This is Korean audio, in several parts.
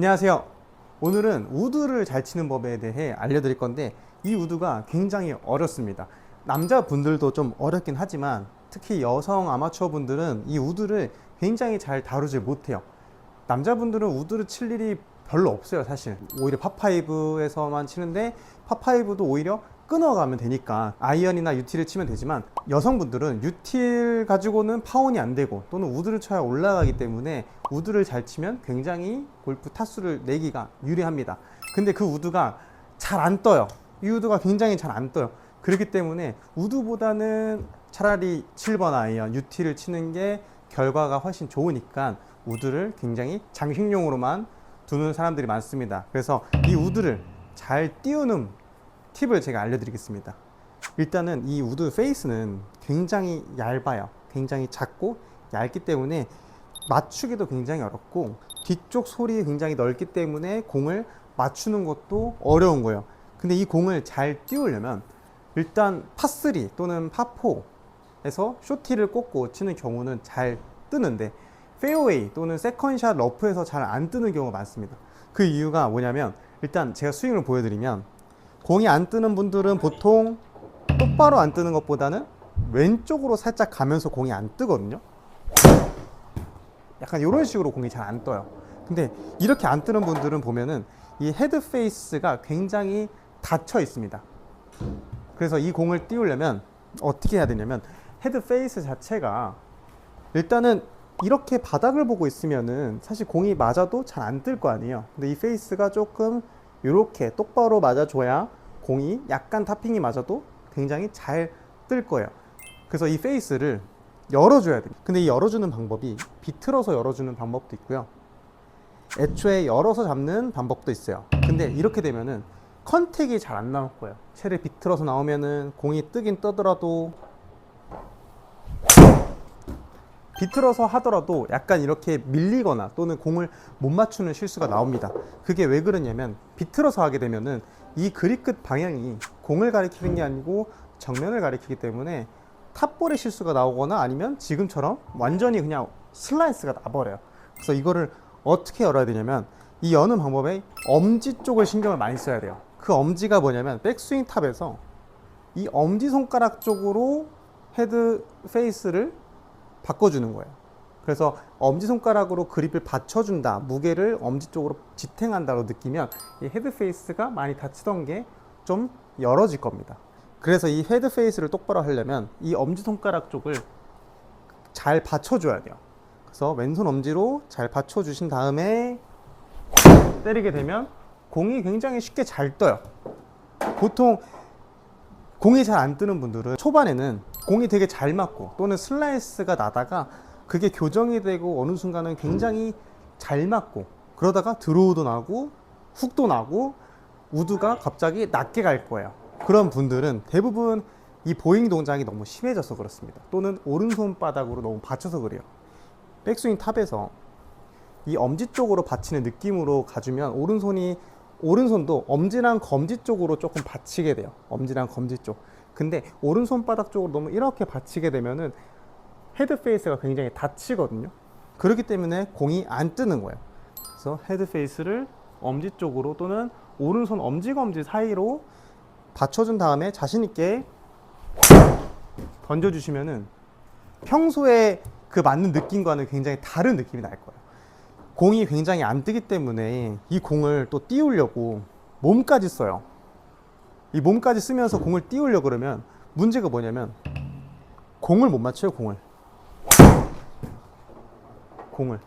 안녕하세요. 오늘은 우드를 잘 치는 법에 대해 알려드릴 건데 이 우드가 굉장히 어렵습니다. 남자분들도 좀 어렵긴 하지만 특히 여성 아마추어 분들은 이 우드를 굉장히 잘 다루지 못해요. 남자분들은 우드를 칠 일이 별로 없어요, 사실. 오히려 팝파이브에서만 치는데 팝파이브도 오히려 끊어가면 되니까 아이언이나 유틸을 치면 되지만 여성분들은 유틸 가지고는 파혼이 안 되고 또는 우드를 쳐야 올라가기 때문에 우드를 잘 치면 굉장히 골프 타수를 내기가 유리합니다. 근데 그 우드가 잘 안 떠요. 이 우드가 굉장히 잘 안 떠요. 그렇기 때문에 우드보다는 차라리 7번 아이언 유틸을 치는 게 결과가 훨씬 좋으니까 우드를 굉장히 장식용으로만 두는 사람들이 많습니다. 그래서 이 우드를 잘 띄우는 팁을 제가 알려드리겠습니다. 일단은 이 우드 페이스는 굉장히 얇아요. 굉장히 작고 얇기 때문에 맞추기도 굉장히 어렵고 뒤쪽 솔이 굉장히 넓기 때문에 공을 맞추는 것도 어려운 거예요. 근데 이 공을 잘 띄우려면 일단 파3 또는 파4에서 쇼티를 꽂고 치는 경우는 잘 뜨는데 페어웨이 또는 세컨샷 러프에서 잘 안 뜨는 경우가 많습니다. 그 이유가 뭐냐면 일단 제가 스윙을 보여드리면 공이 안 뜨는 분들은 보통 똑바로 안 뜨는 것보다는 왼쪽으로 살짝 가면서 공이 안 뜨거든요. 약간 이런 식으로 공이 잘 안 떠요. 근데 이렇게 안 뜨는 분들은 보면은 이 헤드 페이스가 굉장히 닫혀 있습니다. 그래서 이 공을 띄우려면 어떻게 해야 되냐면 헤드 페이스 자체가 일단은 이렇게 바닥을 보고 있으면은 사실 공이 맞아도 잘 안 뜰 거 아니에요. 근데 이 페이스가 조금 이렇게 똑바로 맞아줘야 공이 약간 타핑이 맞아도 굉장히 잘 뜰 거예요. 그래서 이 페이스를 열어줘야 돼요. 근데 이 열어주는 방법이 비틀어서 열어주는 방법도 있고요. 애초에 열어서 잡는 방법도 있어요. 근데 이렇게 되면은 컨택이 잘 안 나올 거예요. 채를 비틀어서 나오면은 공이 뜨긴 뜨더라도 비틀어서 하더라도 약간 이렇게 밀리거나 또는 공을 못 맞추는 실수가 나옵니다. 그게 왜 그러냐면 비틀어서 하게 되면은 이 그립 끝 방향이 공을 가리키는 게 아니고 정면을 가리키기 때문에 탑볼의 실수가 나오거나 아니면 지금처럼 완전히 그냥 슬라이스가 나버려요. 그래서 이거를 어떻게 열어야 되냐면 이 여는 방법에 엄지 쪽을 신경을 많이 써야 돼요. 그 엄지가 뭐냐면 백스윙 탑에서 이 엄지 손가락 쪽으로 헤드 페이스를 바꿔주는 거예요. 그래서 엄지손가락으로 그립을 받쳐준다, 무게를 엄지 쪽으로 지탱한다로 느끼면 이 헤드 페이스가 많이 다치던 게 좀 열어질 겁니다. 그래서 이 헤드 페이스를 똑바로 하려면 이 엄지손가락 쪽을 잘 받쳐줘야 돼요. 그래서 왼손 엄지로 잘 받쳐주신 다음에 때리게 되면 공이 굉장히 쉽게 잘 떠요. 보통 공이 잘 안 뜨는 분들은 초반에는 공이 되게 잘 맞고 또는 슬라이스가 나다가 그게 교정이 되고 어느 순간은 굉장히 잘 맞고 그러다가 드로우도 나고 훅도 나고 우드가 갑자기 낮게 갈 거예요. 그런 분들은 대부분 이 보잉 동작이 너무 심해져서 그렇습니다. 또는 오른손 바닥으로 너무 받쳐서 그래요. 백스윙 탑에서 이 엄지 쪽으로 받치는 느낌으로 가주면 오른손이 오른손도 엄지랑 검지 쪽으로 조금 받치게 돼요. 엄지랑 검지 쪽. 근데 오른손 바닥 쪽으로 너무 이렇게 받치게 되면은 헤드 페이스가 굉장히 다치거든요. 그렇기 때문에 공이 안 뜨는 거예요. 그래서 헤드 페이스를 엄지 쪽으로 또는 오른손 엄지 검지 사이로 받쳐준 다음에 자신 있게 던져주시면은 평소에 그 맞는 느낌과는 굉장히 다른 느낌이 날 거예요. 공이 굉장히 안 뜨기 때문에 이 공을 또 띄우려고 몸까지 써요. 이 몸까지 쓰면서 공을 띄우려 그러면 문제가 뭐냐면 공을 못 맞춰요, 공을. 공을.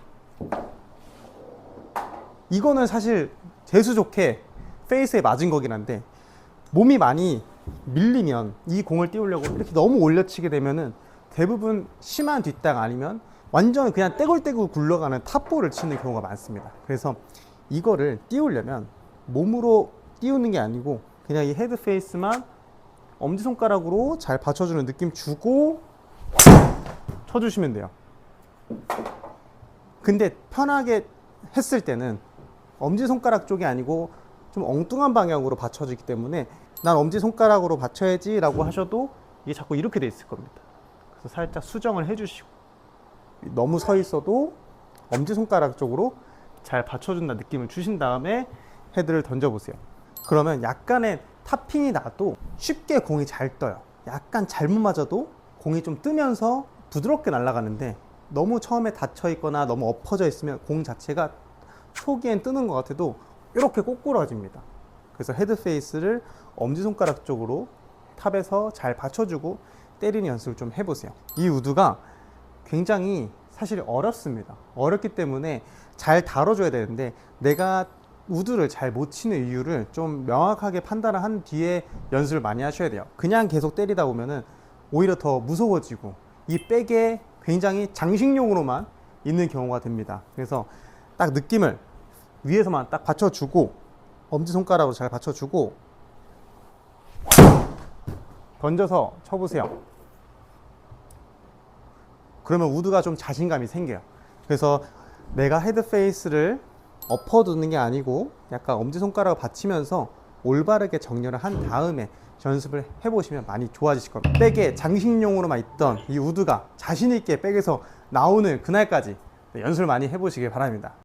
이거는 사실 재수 좋게 페이스에 맞은 거긴 한데 몸이 많이 밀리면 이 공을 띄우려고 이렇게 너무 올려치게 되면은 대부분 심한 뒷땅 아니면 완전 그냥 떼굴떼굴 굴러가는 탑볼을 치는 경우가 많습니다. 그래서 이거를 띄우려면 몸으로 띄우는 게 아니고 그냥 이 헤드 페이스만 엄지손가락으로 잘 받쳐주는 느낌 주고 쳐주시면 돼요. 근데 편하게 했을 때는 엄지손가락 쪽이 아니고 좀 엉뚱한 방향으로 받쳐지기 때문에 난 엄지손가락으로 받쳐야지 라고 하셔도 이게 자꾸 이렇게 돼 있을 겁니다. 그래서 살짝 수정을 해주시고 너무 서 있어도 엄지손가락 쪽으로 잘 받쳐준다 느낌을 주신 다음에 헤드를 던져보세요. 그러면 약간의 탑핑이 나도 쉽게 공이 잘 떠요. 약간 잘못 맞아도 공이 좀 뜨면서 부드럽게 날아가는데 너무 처음에 닫혀 있거나 너무 엎어져 있으면 공 자체가 초기엔 뜨는 것 같아도 이렇게 꼬꾸라집니다. 그래서 헤드 페이스를 엄지손가락 쪽으로 탑에서 잘 받쳐주고 때리는 연습을 좀 해보세요. 이 우드가 굉장히 사실 어렵습니다. 어렵기 때문에 잘 다뤄줘야 되는데 내가 우드를 잘 못 치는 이유를 좀 명확하게 판단을 한 뒤에 연습을 많이 하셔야 돼요. 그냥 계속 때리다 보면은 오히려 더 무서워지고 이 백에 굉장히 장식용으로만 있는 경우가 됩니다. 그래서 딱 느낌을 위에서만 딱 받쳐주고 엄지손가락으로 잘 받쳐주고 던져서 쳐보세요. 그러면 우드가 좀 자신감이 생겨요. 그래서 내가 헤드 페이스를 엎어두는 게 아니고 약간 엄지손가락을 받치면서 올바르게 정렬을 한 다음에 연습을 해보시면 많이 좋아지실 겁니다. 백에 장식용으로만 있던 이 우드가 자신있게 백에서 나오는 그날까지 연습을 많이 해보시길 바랍니다.